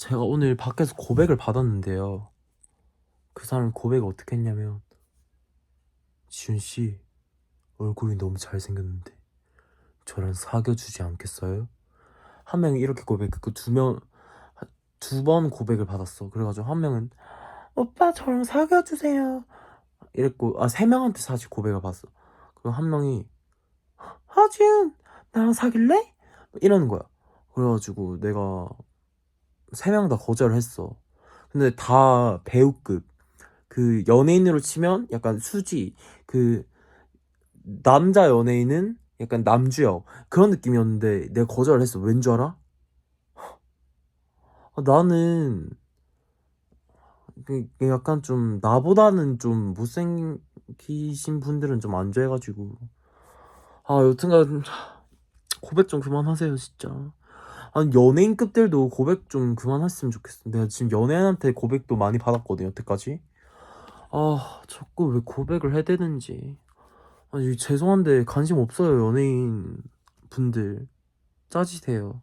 제가 오늘 밖에서 고백을 받았는데요. 그 사람이 고백을 어떻게 했냐면, 지훈 씨, 얼굴이 너무 잘생겼는데, 저랑 사귀어주지 않겠어요? 한 명이 이렇게 고백했고, 두 명, 두 번 고백을 받았어. 그래가지고 한 명은, 오빠, 저랑 사귀어주세요. 이랬고, 아, 세 명한테 사실 고백을 받았어. 그리고 한 명이, 하지은, 나랑 사귈래? 이러는 거야. 그래가지고 내가 세 명 다 거절을 했어. 근데 다 배우급. 그 연예인으로 치면 약간 수지. 그 남자 연예인은 약간 남주역. 그런 느낌이었는데 내가 거절을 했어. 왠 줄 알아? 아, 나는 그- 그 약간 좀 나보다는 좀 못생기신 분들은 좀 안 좋아해가지고 아 여튼간 고백 좀 그만하세요 진짜 아니 연예인급들도 고백 좀 그만했으면 좋겠어 내가 지금 연예인한테 고백도 많이 받았거든 여태까지. 아 자꾸 왜 고백을 해대는지. 아니 죄송한데 관심 없어요 연예인 분들. 짜지세요